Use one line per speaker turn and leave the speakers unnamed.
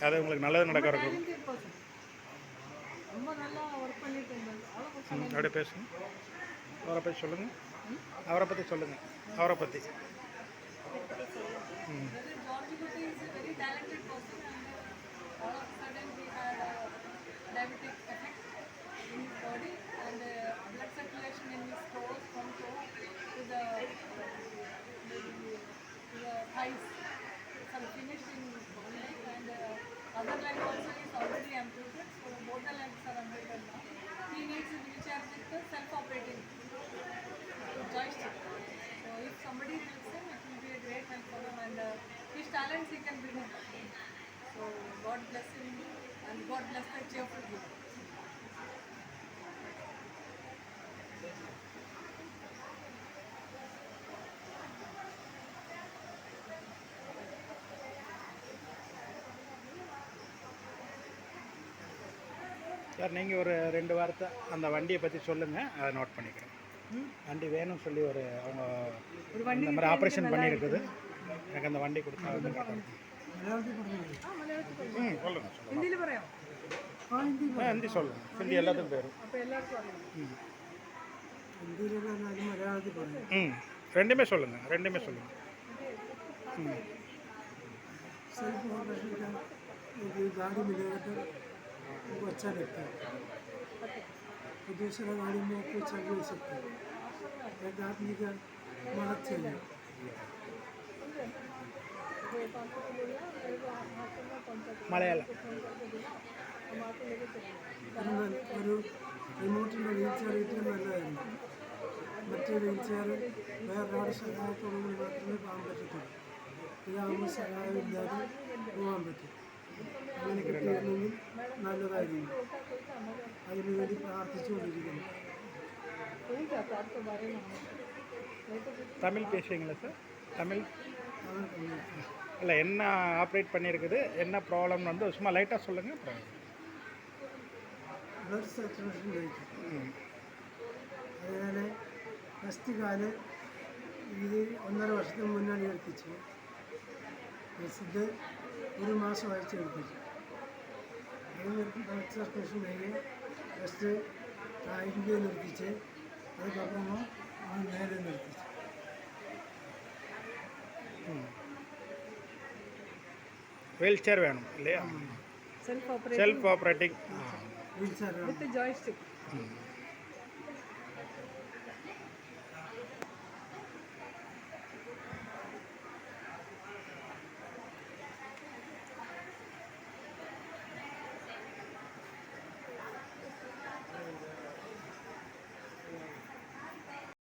அது உங்களுக்கு நல்லது நடக்க இருக்கும் அப்படியே பேசுங்க. அவரை பற்றி சொல்லுங்கள் அவரை பற்றி சொல்லுங்கள் அவரை பற்றி ம்.
Other leg also is already amputated so both the legs are amputated now. He needs a wheelchair with the self-operating joystick. So if somebody helps him, it will be a great help for him and uh, his talents he can bring him. So God bless him and God bless the cheerful giver.
Sir நீங்கள் ஒரு ரெண்டு வாரத்தை அந்த வண்டியை பற்றி சொல்லுங்கள் அதை note பண்ணிக்கிறேன். வண்டி வேணும்னு சொல்லி ஒரு அவங்க இந்த மாதிரி ஆப்ரேஷன் பண்ணியிருக்குது எனக்கு அந்த வண்டி கொடுத்தா வந்து சொல்லுங்கள் சொல்லுங்கள் ஹிந்தி சொல்லுங்கள் ஹிந்தி எல்லாத்துக்கும் பேரும். ம். ரெண்டுமே சொல்லுங்கள் ரெண்டுமே சொல்லுங்கள் ம்.
गाड़ी मिलेगा तो वो अच्छा लगता है तो दूसरा गाड़ी में कोई चल नहीं सकता एक आदमी का मदद चाहिए
మలయాళం
వారు రిమోట్లో వీల్చైర్ ఇట్లా వెళ్ళారండి మట్టి వీల్చైర్ వేరే రాడు సహాయతో మాత్రమే బాగుంటుంది ఇది ఆమె సహాయం కాదు బాగుంటుంది പോകാൻ പറ്റും അങ്ങനെ കിട്ടിയിരുന്നെങ്കിൽ നല്ലതായിരുന്നു അതിനുവേണ്ടി പ്രാർത്ഥിച്ചുകൊണ്ടിരിക്കുന്നു
தமிழ் பேசுவீங்களா சார் தமிழ்
അതൊക്കെ
இல்லை என்ன ஆப்ரேட் பண்ணியிருக்குது என்ன ப்ராப்ளம்னு வந்து சும்மா லைட்டாக சொல்லுங்கள் அப்புறம்
ബ്ലഡ് സർക്കുലേഷൻ കഴിക്കും
ம்
അതുപോലെ ഫസ്റ്റ് കാല് ഇത് ഒന്നര വർഷത്തിന് മുന്നാണ് എടുപ്പിച്ചു ഇത് ഒരു മാസം അയച്ചു എടുപ്പിച്ചു അത് ബ്ലഡ് സർക്കുലേഷൻ കഴിഞ്ഞ് ഫസ്റ്റ് ഇന്ത്യ നിർത്തിച്ച് அதுக்கப்புறமா அவன் மேலே நிறுத்திச்சு
வீல் சேர் வேணும் இல்லையா
self
operate self
operating wheelchair
with joystick
ம்